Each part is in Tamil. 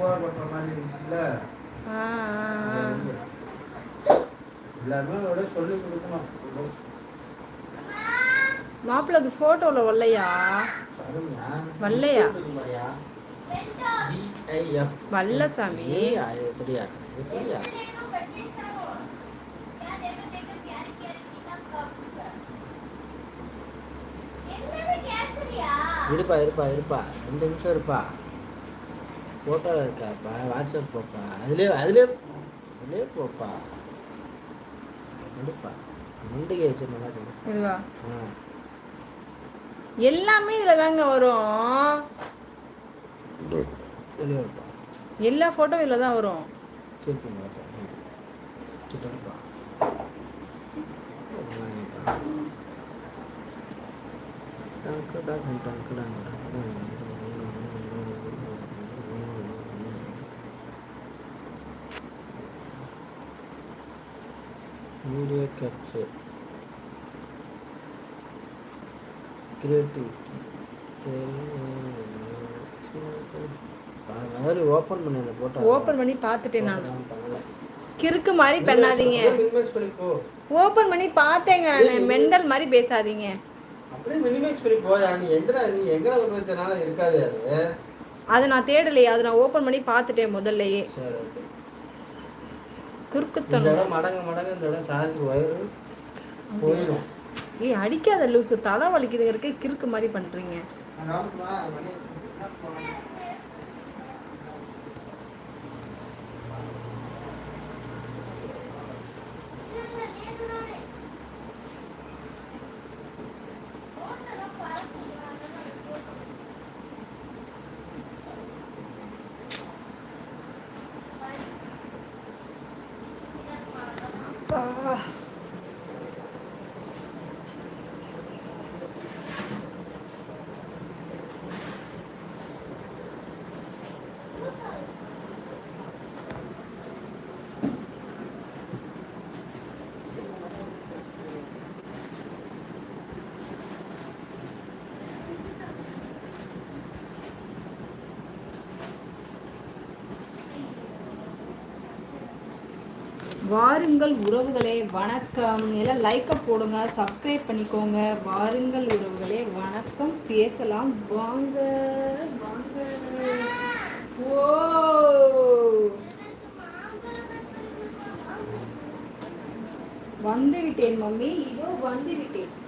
கொட்டுற மாதிரி இருந்துச்சுல்ல ஆ. எல்லாருமே அதோட சொல்லி கொடுக்கணும் மாப்பிள்ளை அது ஃபோட்டோவில் வரலையா. வல்லையா? சாமி. இருப்பா இருப்பா இருப்பா ரெண்டு நிமிஷம் இருப்பா ஃபோட்டோ இருக்காப்பா வாட்ஸ்அப் போப்பா. அதுலேயே அதுலேயே அதுலேயே போப்பா. கொடுப்பா முண்டிகை வச்சு நல்லா இதுவா ஆ. எல்லாமே இதில் தாங்க வரும். எல்லா ஃபோட்டோ இதில் தான் வரும். திருப்பி மாட்டா கிட்டப்பா டங்கு டங்கு. மீடியா கேப்சர் கிரியேட்டிவிட்டி மாதிரி ஓப்பன் பண்ணி அந்த போட்டோ ஓப்பன் பண்ணி பார்த்துட்டேன் நான். கிறுக்கு மாதிரி பண்ணாதீங்க. மினிமேக்ஸ் பண்ணி போ. ஓப்பன் பண்ணி பார்த்தேங்க நான். மெண்டல் மாதிரி பேசாதீங்க. அப்படியே மினிமேக்ஸ் பண்ணி போயா நீ எங்கடா நீ எங்கடா கொண்டு வச்சனால இருக்காது அது. அதை நான் தேடலையே. அதை நான் ஓப்பன் பண்ணி பார்த்துட்டேன் முதல்லயே. சரி குறுக்குத்தனம். மடங்க மடங்க இந்த இடம் போயிடும் ஏய் அடிக்காத லூசு தலை வலிக்குதுங்கிறக்கு கிறுக்கு மாதிரி பண்றீங்க. 啊。வாருங்கள் உறவுகளே வணக்கம். எல்லாம் லைக்கை போடுங்க சப்ஸ்கிரைப் பண்ணிக்கோங்க. வாருங்கள் உறவுகளே வணக்கம். பேசலாம். வாங்க வாங்க. ஓ. வந்துவிட்டேன் மம்மி. இதோ வந்துவிட்டேன்.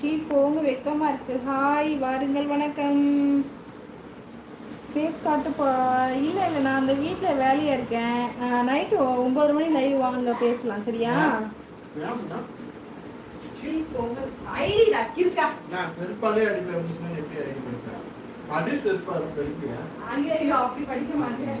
சீ போங்க வெக்கமா இருக்கு. ஹாய் வாருங்கள் வணக்கம். ஃபேஸ் காட்டுப்பா இல்லை இல்லை நான் அந்த வீட்டில் வேலையாக இருக்கேன். நைட்டு ஒம்பது மணி லைவ் வாங்க பேசலாம் சரியா? நான் செருப்பாலே அடிப்பேன் எப்படி செருப்பா அங்கே அப்படி படிக்க மாட்டேன்.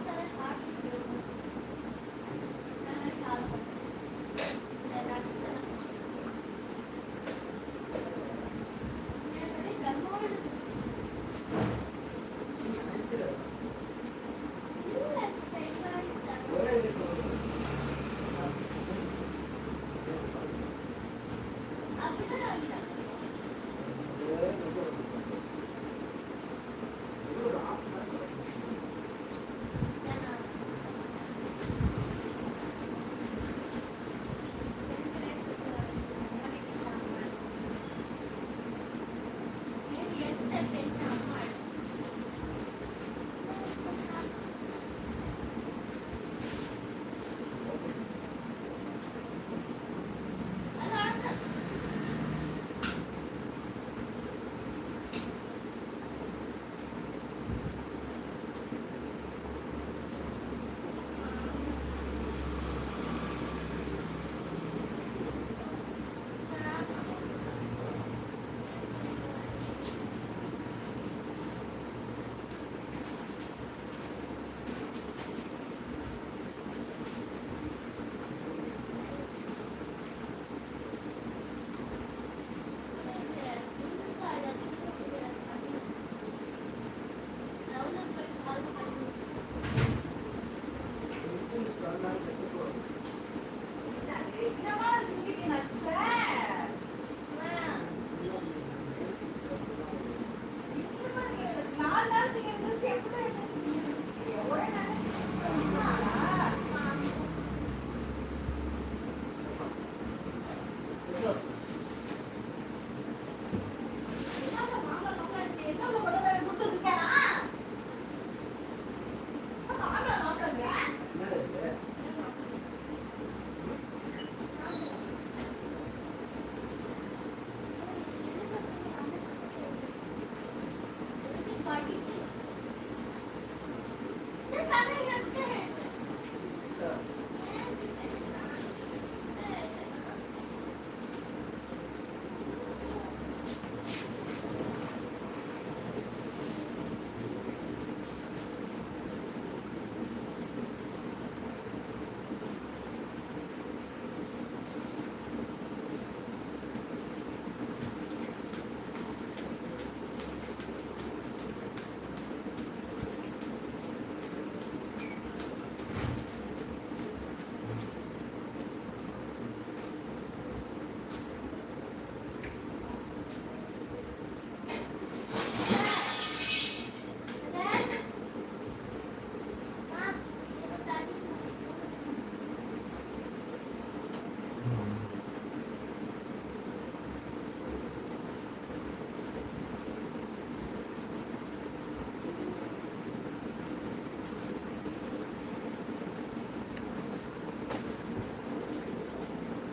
আপনারা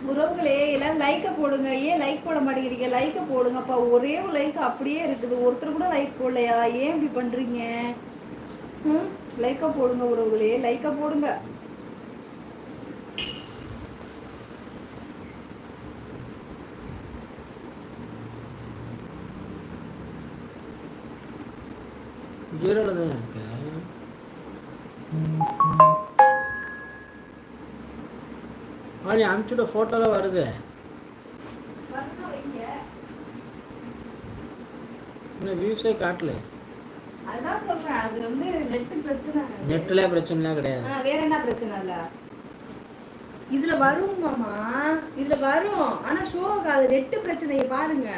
உறவுகளே எல்லாம் லைக்கை போடுங்க. ஏன் லைக் போட மாட்டேங்கிறீங்க? லைக்கை போடுங்கப்பா. ஒரே ஒரு லைக் அப்படியே இருக்குது. ஒருத்தர் கூட லைக் போடலையா? ஏன் இப்படி பண்ணுறீங்க ம்? லைக்கை போடுங்க உறவுகளே. லைக்கை போடுங்க. ஜீரோவில் நீ அனுப்பிச்சுட ஃபோட்டோலாம் வருது. இன்னும் வியூஸே காட்டல. அதான் சொல்றேன் அது வந்து நெட் பிரச்சனை நெட்டில் பிரச்சனைலாம் கிடையாது. வேற என்ன பிரச்சனை இல்ல? இதுல வரும் மாமா. இதுல வரும். ஆனா ஷோ ஆகாது நெட் பிரச்சனையை பாருங்க.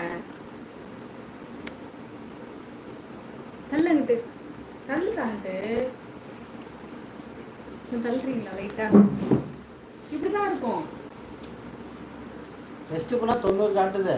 தள்ளுங்கிட்டு தள்ளுதான்ட்டு தள்ளுறீங்களா லைட்டா இப்படிதான் இருக்கும். டெஸ்ட்டு பண்ணால் தொண்ணூறு காட்டுது.